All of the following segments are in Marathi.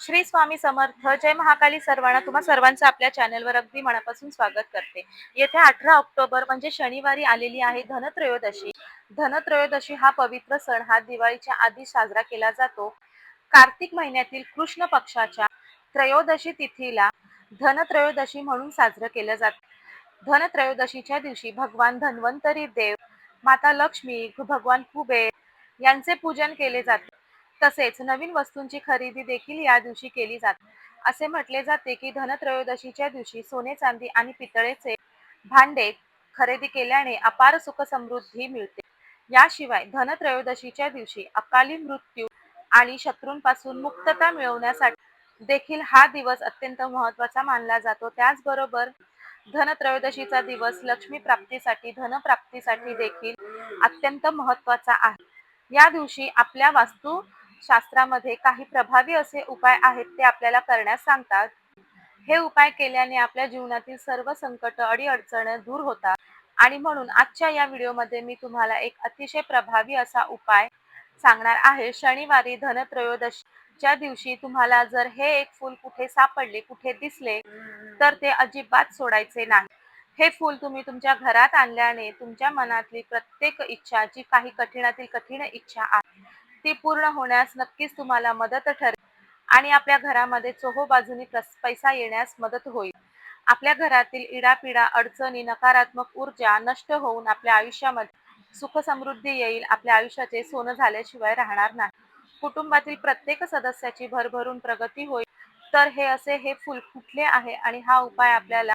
श्री स्वामी समर्थ. जय महाकाली सर्वांना. तुम्हा सर्वांचं आपल्या चॅनलवर अगदी मनापासून स्वागत करते. येत्या अठरा ऑक्टोबर म्हणजे शनिवारी आलेली आहे धनत्रयोदशी. धनत्रयोदशी हा पवित्र सण. हा दिवाळीच्या आधी साजरा केला जातो. कार्तिक महिन्यातील कृष्ण पक्षाच्या त्रयोदशी तिथीला धनत्रयोदशी म्हणून साजरं केलं जातं. धनत्रयोदशीच्या दिवशी भगवान धन्वंतरी देव माता लक्ष्मी भगवान कुबेर यांचे पूजन केले जाते. तसेच नवीन वस्तूंची खरेदी देखील या दिवशी केली जाते. असे म्हटले जाते की धनत्रयोदशीच्या दिवशी सोने चांदी आणि पितळेचे भांडे खरेदी केल्याने अपार सुख समृद्धी मिळते. याशिवाय धनत्रयोदशीच्या दिवशी अकाली मृत्यू आणि शत्रूंपासून मुक्तता मिळवण्यासाठी देखील हा दिवस अत्यंत महत्त्वाचा मानला जातो. त्याचबरोबर धनत्रयोदशीचा दिवस लक्ष्मी प्राप्तीसाठी धनप्राप्तीसाठी देखील अत्यंत महत्त्वाचा आहे. या दिवशी आपल्या वास्तू शास्त्रामध्ये काही प्रभावी असे उपाय आहेत ते आपल्याला करण्यास सांगतात. हे उपाय केल्याने आपल्या जीवनातील सर्व संकट अडीअडचण दूर होतात. आणि म्हणून आजच्या या व्हिडिओमध्ये मी तुम्हाला एक अतिशय प्रभावी असा उपाय सांगणार आहे. शनिवारी धनत्रयोदशीच्या दिवशी तुम्हाला जर हे एक फूल कुठे सापडले कुठे दिसले तर ते अजिबात सोडायचे नाही. हे फूल तुम्ही तुमच्या घरात आणल्याने तुमच्या मनातली प्रत्येक इच्छा जी काही कठीणातील कठीण इच्छा आहे ती पूर्ण होण्यास नक्कीच तुम्हाला मदत ठरेल. आणि आपल्या घरामध्ये चोहो बाजूनी पैसा येण्यास मदत होईल. आपल्या घरातील इडापिडा अडचणी नकारात्मक ऊर्जा नष्ट होऊन आपल्या आयुष्यामध्ये सुख समृद्धी येईल. आपल्या आयुष्याचे सोनं झाल्याशिवाय राहणार नाही. कुटुंबातील प्रत्येक सदस्याची भरभरून प्रगती होईल. तर हे असे हे फुल कुठले आहे आणि हा उपाय आपल्याला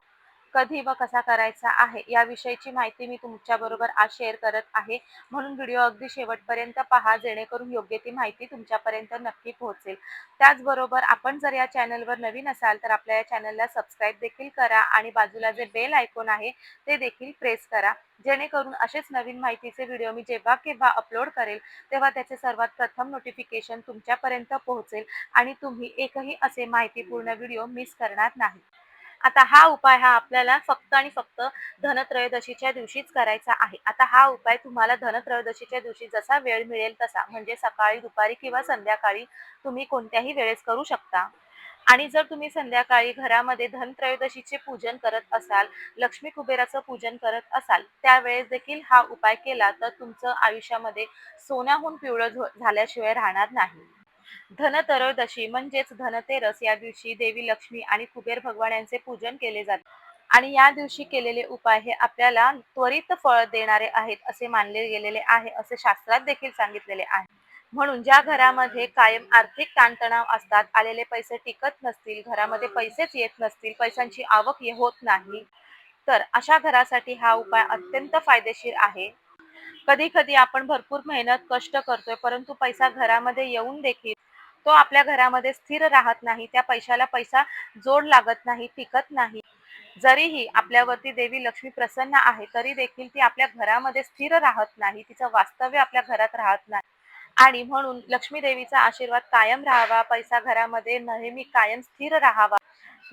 कधी व कसा करायचा आहे याविषयीची माहिती मी तुमच्या बरोबर आज शेअर करत आहे. म्हणून व्हिडिओ अगदी शेवटपर्यंत पहा जेणेकरून योग्य ती माहिती तुमच्यापर्यंत नक्की पोहोचेल. त्याचबरोबर आपण जर या चॅनलवर नवीन असाल तर आपल्या या चॅनलला सबस्क्राईब देखील करा आणि बाजूला जे बेल आयकॉन आहे ते देखील प्रेस करा. जेणेकरून असेच नवीन माहितीचे व्हिडिओ मी जेव्हा केव्हा अपलोड करेल तेव्हा त्याचे सर्वात प्रथम नोटिफिकेशन तुमच्यापर्यंत पोहोचेल आणि तुम्ही एकही असे माहितीपूर्ण व्हिडिओ मिस करणार नाही. आता हा उपाय हा आपल्याला फक्त आणि फक्त धनत्रयोदशीच्या दिवशीच करायचा आहे. आता हा उपाय तुम्हाला धनत्रयोदशीच्या दिवशी जसा वेळ मिळेल तसा म्हणजे सकाळी दुपारी किंवा संध्याकाळी तुम्ही कोणत्याही वेळेस करू शकता. आणि जर तुम्ही संध्याकाळी घरामध्ये धनत्रयोदशीचे पूजन करत असाल लक्ष्मी कुबेराचं पूजन करत असाल त्यावेळेस देखील हा उपाय केला तर तुमचं आयुष्यामध्ये सोन्याहून पिवळं झाल्याशिवाय राहणार नाही. धनत्रयोदशी म्हणजेच धनतेरस या दिवशी देवी लक्ष्मी आणि कुबेर भगवान यांचे पूजन केले जाते. आणि या दिवशी केलेले उपाय हे आपल्याला त्वरित फळ देणारे आहेत असे मानले गेलेले आहे असे शास्त्रात देखील सांगितलेले आहे. म्हणून ज्या घरामध्ये कायम आर्थिक ताणतणाव असतात आलेले पैसे टिकत नसतील घरामध्ये पैसेच येत नसतील पैशांची आवक होत नाही तर अशा घरासाठी हा उपाय अत्यंत फायदेशीर आहे. कधी कधी आपण भरपूर मेहनत कष्ट करतोय परंतु पैसा घरामध्ये येऊन देखील तो आपल्या घरामध्ये स्थिर राहत नाही त्या पैशाला पैसा जोड लागत नाही टिकत नाही. जरीही आपल्यावरती देवी लक्ष्मी प्रसन्न आहे तरी देखील ती आपल्या घरामध्ये स्थिर राहत नाही तिचं वास्तव्य आपल्या घरात राहत नाही. आणि म्हणून लक्ष्मी देवीचा आशीर्वाद कायम राहावा पैसा घरामध्ये नेहमी कायम स्थिर राहावा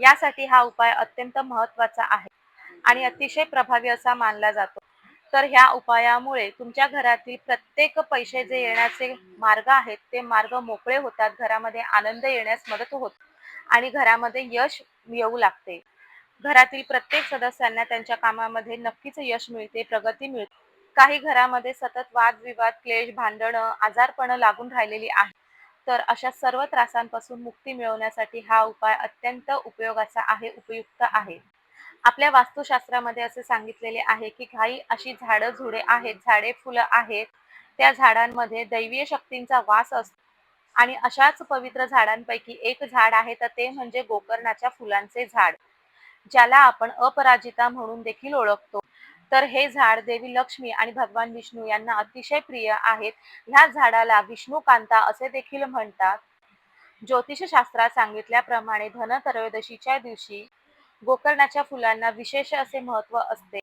यासाठी हा उपाय अत्यंत महत्त्वाचा आहे. आणि अतिशय प्रभावी असा मानला जातो. तर ह्या उपायामुळे तुमच्या घरातील प्रत्येक पैसे जे येण्याचे मार्ग आहेत ते मार्ग मोकळे होतात. घरामध्ये आनंद येण्यास मदत होत आणि घरामध्ये यश येऊ लागते. घरातील प्रत्येक सदस्यांना त्यांच्या कामामध्ये नक्कीच यश मिळते प्रगती मिळते. काही घरामध्ये सतत वादविवाद क्लेश भांडणं आजारपण लागून राहिलेली आहे तर अशा सर्व त्रासांपासून मुक्ती मिळवण्यासाठी हा उपाय अत्यंत उपयोगाचा आहे उपयुक्त आहे. आपल्या वास्तुशास्त्रामध्ये असे सांगितलेले आहे की काही अशी झाडं झुडे आहेत झाडे फुलं आहेत. त्या झाडांमध्ये दैवीय शक्तींचा वास असतो. आणि अशाच पवित्र झाडांपैकी एक झाड आहे तर ते म्हणजे गोकर्णाच्या फुलांचे झाड. ज्याला आपण अपराजिता म्हणून देखील ओळखतो. तर हे झाड देवी लक्ष्मी आणि भगवान विष्णू यांना अतिशय प्रिय आहेत. ह्या झाडाला विष्णुकांता असे देखील म्हणतात. ज्योतिषशास्त्रात सांगितल्याप्रमाणे धनत्रयोदशीच्या दिवशी गोकर्णाच्या फुलांना विशेष असे महत्त्व असते.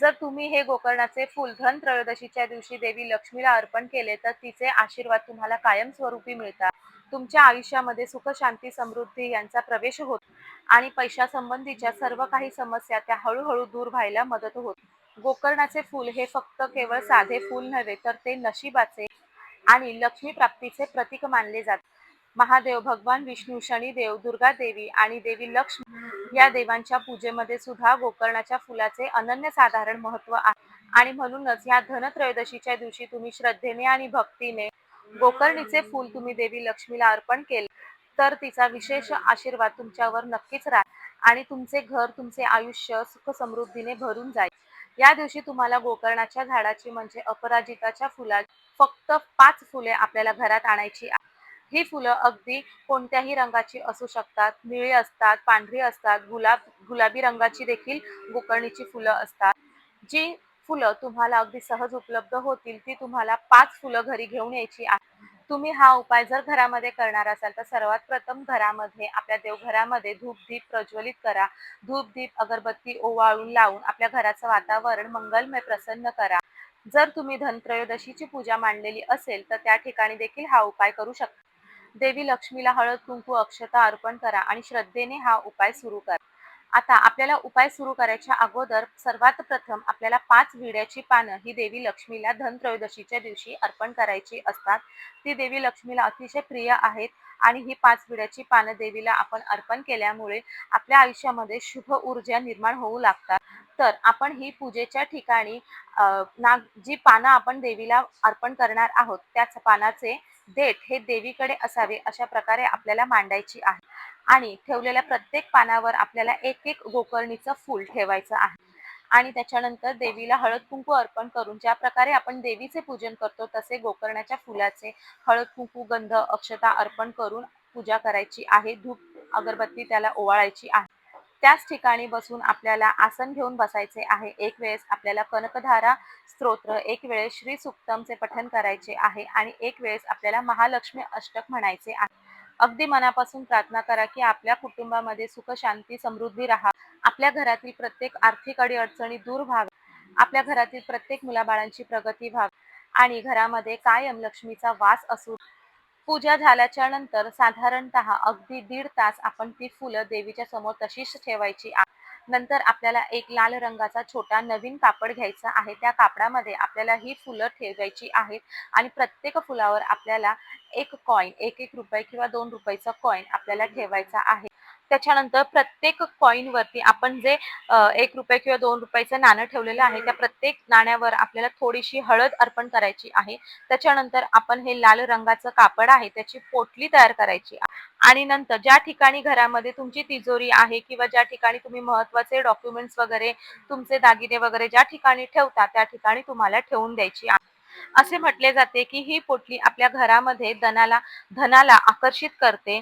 जर तुम्ही हे गोकर्णाचे फुल धन त्रयोदशीच्या दिवशी देवी लक्ष्मीला अर्पण केले तर तिचे आशीर्वाद तुम्हाला कायमस्वरूपी मिळतात. तुमच्या आयुष्यामध्ये सुख शांती समृद्धी यांचा प्रवेश होत. आणि पैशासंबंधीच्या सर्व काही समस्या त्या हळूहळू दूर व्हायला मदत होत. गोकर्णाचे फूल हे फक्त केवळ साधे फूल नव्हे तर ते नशिबाचे आणि लक्ष्मी प्राप्तीचे प्रतीक मानले जाते. महादेव भगवान विष्णू शनिदेव दुर्गा देवी आणि देवी लक्ष्मी या देवांच्या पूजेमध्ये सुद्धा गोकर्णाच्या फुलाचे अनन्यसाधारण महत्त्व आहे आणि म्हणूनच या धनत्रयोदशीच्या दिवशी तुम्ही श्रद्धेने आणि भक्तीने गोकर्णीचे फूल तुम्ही देवी लक्ष्मीला अर्पण केले तर तिचा विशेष आशीर्वाद तुमच्यावर नक्कीच राहील आणि तुमचे घर तुमचे आयुष्य सुख समृद्धीने भरून जाईल या दिवशी तुम्हाला गोकर्णाच्या झाडाची म्हणजे अपराजिताच्या फुला फक्त पाच फुले आपल्याला घरात आणायची आहे. ही फुलं अगदी कोणत्याही रंगाची असू शकतात. निळी असतात पांढरी असतात गुलाब गुलाबी रंगाची देखील गोकर्णीची फुलं असतात. जी फुलं तुम्हाला अगदी सहज उपलब्ध होतील ती तुम्हाला पाच फुलं घरी घेऊन यायची आहे. तुम्ही हा उपाय जर घरामध्ये करणार असाल तर सर्वात प्रथम घरामध्ये आपल्या देवघरामध्ये धूप दीप प्रज्वलित करा. धूप दीप अगरबत्ती ओवाळून लावून आपल्या घराचं वातावरण मंगलमय प्रसन्न करा. जर तुम्ही धनत्रयोदशीची पूजा मांडलेली असेल तर त्या ठिकाणी देखील हा उपाय करू शकता. देवी लक्ष्मीला हळद कुंकू अक्षता अर्पण करा आणि श्रद्धेने हा उपाय सुरू करा. आता आपल्याला उपाय सुरू करायच्या अगोदर सर्वात प्रथम आपल्याला पाच विड्याची पानं ही देवी लक्ष्मीला धनत्रयोदशीच्या दिवशी अर्पण करायची असतात. ती देवी लक्ष्मीला अतिशय प्रिय आहेत आणि ही पाच विड्याची पानं देवीला आपण अर्पण केल्यामुळे आपल्या आयुष्यामध्ये शुभ ऊर्जा निर्माण होऊ लागतात. तर आपण ही पूजेच्या ठिकाणी नाग जी पानं आपण देवीला अर्पण करणार आहोत त्याच पानाचे देठ हे देवीकडे असावे अशा प्रकारे आपल्याला मांडायची आहे. आणि ठेवलेल्या प्रत्येक पानावर आपल्याला एक एक गोकर्णीचं फूल ठेवायचं आहे. आणि त्याच्यानंतर देवीला हळद कुंकू अर्पण करून ज्या प्रकारे आपण देवीचे पूजन करतो तसे गोकर्णाच्या फुलाचे हळद कुंकू गंध अक्षता अर्पण करून पूजा करायची आहे. धूप अगरबत्ती त्याला ओवाळायची आहे. त्याच ठिकाणी बसून आपल्याला आसन घेऊन बसायचे आहे. एक वेळेस आपल्याला कनकधारा स्तोत्र एक वेळेस श्री सुक्तमचे पठन करायचे आहे आणि एक वेळेस आपल्याला महालक्ष्मी अष्टक म्हणायचे आहे. अगदी मनापासून प्रार्थना करा की आपल्या कुटुंबामध्ये सुख शांती समृद्धी राहा. आपल्या घरातील प्रत्येक आर्थिक अडचणी दूर व्हावे आपल्या घरातील प्रत्येक मुलाबाळांची प्रगती व्हावी. आणि घरामध्ये कायम लक्ष्मीचा वास असू पूजा झाल्याच्यानंतर साधारणतः अगदी दीड तास आपण ती फुलं देवीच्या समोर तशीच ठेवायची नंतर आपल्याला एक लाल रंगाचा छोटा नवीन कापड घ्यायचा आहे. त्या कापडामध्ये आपल्याला ही फुलं ठेवायची आहेत आणि प्रत्येक फुलावर आपल्याला एक कॉईन एक एक रुपये किंवा दोन रुपयाचा कॉईन आपल्याला ठेवायचा आहे. त्याच्यानंतर प्रत्येक कॉईन वरती आपण जे एक रुपये किंवा दोन रुपयाचं नाणं ठेवलेलं आहे त्या प्रत्येक नाण्यावर आपल्याला थोडीशी हळद अर्पण करायची आहे. त्याच्यानंतर आपण हे लाल रंगाचं कापड आहे त्याची पोटली तयार करायची आणि नंतर ज्या ठिकाणी घरामध्ये तुमची तिजोरी आहे किंवा ज्या ठिकाणी तुम्ही महत्त्वाचे डॉक्युमेंट्स वगैरे तुमचे दागिने वगैरे ज्या ठिकाणी ठेवता त्या ठिकाणी तुम्हाला ठेवून द्यायची आहे. असे म्हटले जाते की ही पोटली आपल्या घरामध्ये धनाला धनाला आकर्षित करते.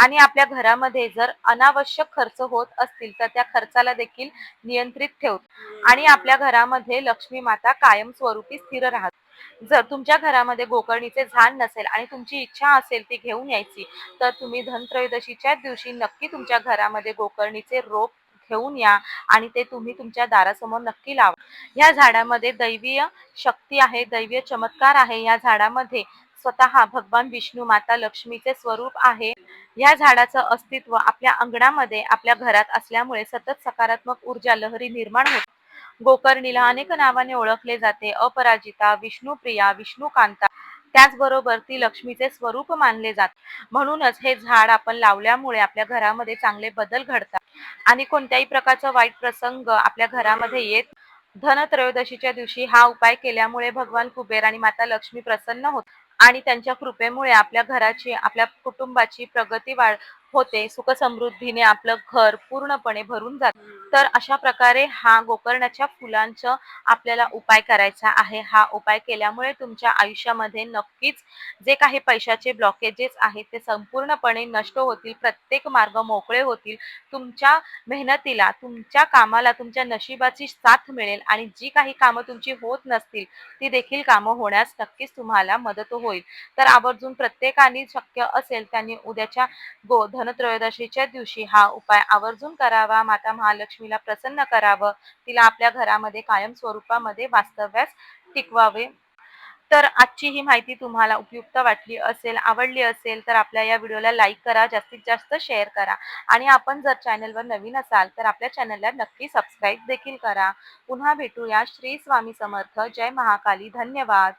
आणि आपल्या घरामध्ये जर अनावश्यक खर्च होत असतील तर त्या खर्चाला देखील नियंत्रित ठेवत. आणि आपल्या घरामध्ये लक्ष्मी माता कायम स्वरूपी स्थिर राहत. जर तुमच्या घरामध्ये गोकर्णीचे झाड नसेल आणि तुमची इच्छा असेल ती घेऊन यायची तर तुम्ही धनत्रयोदशीच्या दिवशी नक्की तुमच्या घरामध्ये गोकर्णीचे रोप घेऊन या आणि ते तुम्ही तुमच्या दारासमोर नक्की लावा. या झाडामध्ये दैवीय शक्ती आहे दैवीय चमत्कार आहे. या झाडामध्ये स्वतः भगवान विष्णू माता लक्ष्मीचे स्वरूप आहे. या झाडाचं अस्तित्व आपल्या अंगणामध्ये आपल्या घरात असल्यामुळे सतत सकारात्मक ऊर्जा लहरी निर्माण होते. गोकर्णीला अनेक नावाने ओळखले जाते. अपराजिता विष्णुप्रिया विष्णुकांता. त्याचबरोबर ती लक्ष्मीचे स्वरूप मानले जाते. म्हणूनच हे झाड आपण लावल्यामुळे आपल्या घरामध्ये चांगले बदल घडतात. आणि कोणत्याही प्रकारचा वाईट प्रसंग आपल्या घरामध्ये येत धनत्रयोदशीच्या दिवशी हा उपाय केल्यामुळे भगवान कुबेर आणि माता लक्ष्मी प्रसन्न होत आणि त्यांच्या कृपेमुळे आपल्या घराची आपल्या कुटुंबाची प्रगती वाढ होते सुख समृद्धीने आपलं घर पूर्णपणे भरून जात. तर अशा प्रकारे हा गोकर्णाच्या फुलांचं आपल्याला उपाय करायचा आहे. हा उपाय केल्यामुळे तुमच्या आयुष्यामध्ये नक्कीच जे काही पैशाचे ब्लॉकेजेस आहेत ते संपूर्णपणे नष्ट होतील प्रत्येक मार्ग मोकळे होतील. तुमच्या मेहनतीला तुमच्या कामाला तुमच्या नशिबाची साथ मिळेल आणि जी काही कामं तुमची होत नसतील ती देखील कामं होण्यास नक्कीच तुम्हाला मदत होईल. तर आवर्जून प्रत्येकाने शक्य असेल त्यांनी उद्याच्या गोध धनत्रयोदशीच्या दिवशी हा उपाय आवर्जून करावा. माता महालक्ष्मीला प्रसन्न करावं. तिला आपल्या घरामध्ये कायम स्वरूपामध्ये वास्तव्यास टिकवावे. तर आजची ही माहिती तुम्हाला उपयुक्त वाटली असेल आवडली असेल तर आपल्या या व्हिडिओला लाईक करा जास्तीत जास्त शेअर करा. आणि आपण जर चॅनलवर नवीन असाल तर आपल्या चॅनलला नक्की सबस्क्राईब देखील करा. पुन्हा भेटूया. श्री स्वामी समर्थ. जय महाकाली. धन्यवाद.